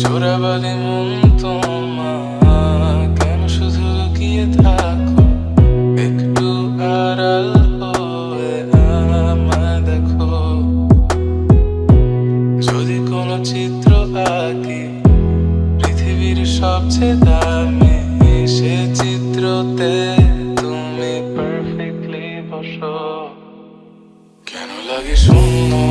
চোরাবালি তোমার কেন শুধু লুকিয়ে থাকো একটু দেখো যদি কোনো চিত্র আঁকি পৃথিবীর সবচেয়ে দামি সে চিত্রতে তুমি পারফেক্টলি বসো কেন লাগে শূন্য?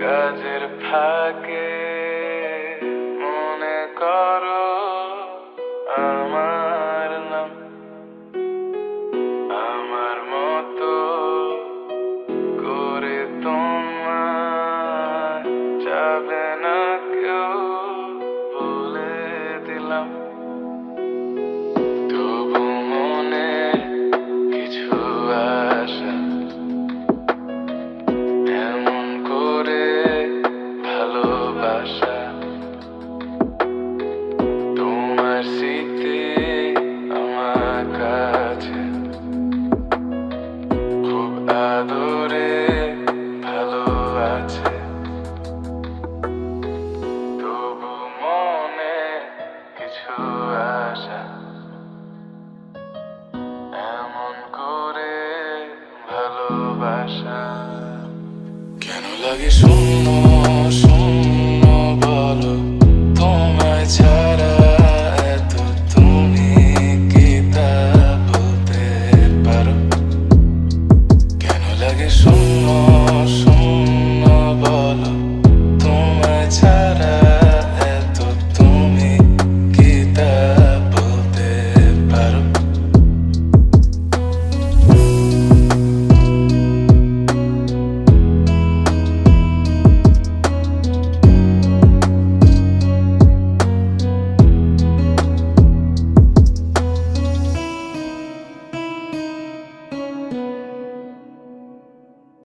কাজের ফাঁকে ভালোবাসা কেন লাগে